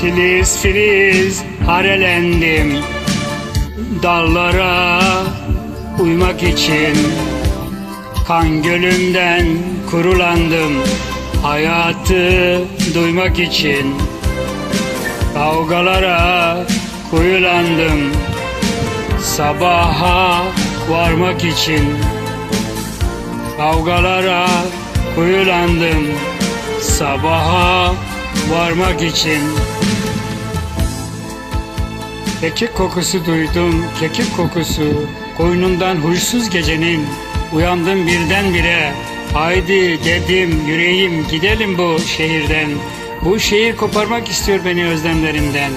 Filiz filiz harelendim. Dallara uymak için Kan gölümden kurulandım. Hayatı duymak için Kavgalara kuyulandım. Sabaha varmak için Kavgalara kuyulandım. Sabaha varmak için. Kekik kokusu duydum, kekik kokusu. Koynumdan huysuz gecenin Uyandım birdenbire. Haydi dedim yüreğim gidelim bu şehirden. Bu şehir koparmak istiyor beni özlemlerimden.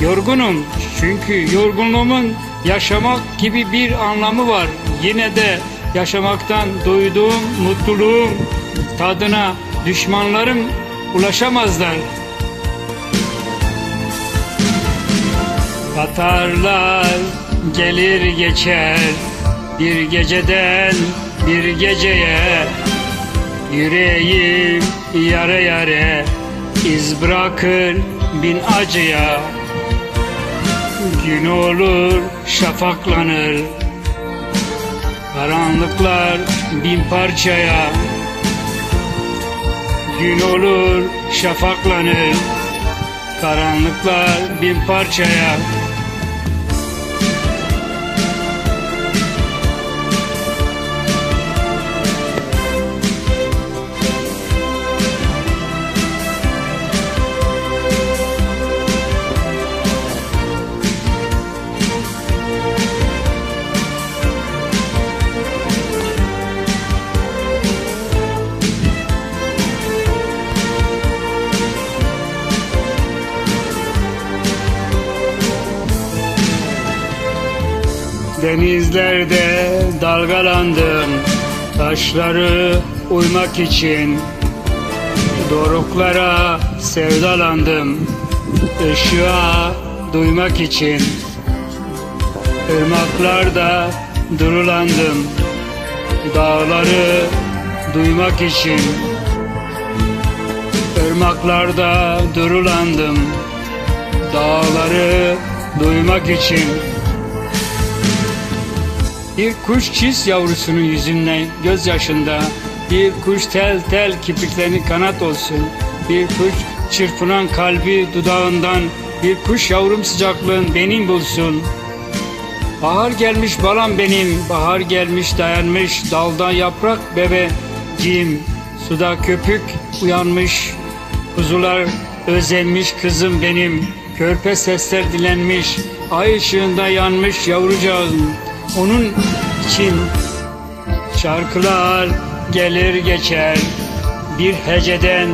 Yorgunum çünkü yorgunluğumun yaşamak gibi bir anlamı var. Yine de yaşamaktan duyduğum mutluluğun tadına düşmanlarım ulaşamazlar. Katarlar gelir geçer. Bir geceden bir geceye. Yüreğim yare yare iz bırakır bin acıya. Gün olur şafaklanır. Karanlıklar bin parçaya Gün olur şafaklanır. Karanlıklar bin parçaya Denizlerde dalgalandım Taşları uymak için. Doruklara sevdalandım Işığa duymak için. Irmaklarda durulandım Dağları duymak için. Irmaklarda durulandım Dağları duymak için bir kuş çiz yavrusunun yüzünden gözyaşında. Bir kuş tel tel kirpiklerini kanat olsun. Bir kuş çırpınan kalbi dudağından. Bir kuş yavrum sıcaklığın benim bulsun. Bahar gelmiş balam benim. Bahar gelmiş dayanmış Dalda yaprak bebeciğim Suda köpük uyanmış. Kuzular özenmiş kızım benim. Körpe sesler dilenmiş. Ay ışığında yanmış yavrucağım onun için şarkılar gelir geçer. Bir heceden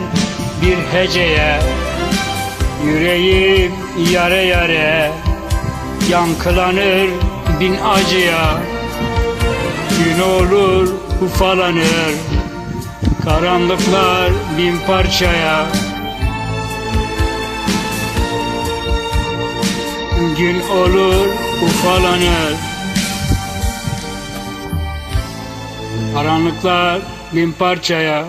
bir heceye yüreğim yare yare yankılanır bin acıya. Gün olur ufalanır karanlıklar bin parçaya. Gün olur ufalanır Karanlıklar bin parçaya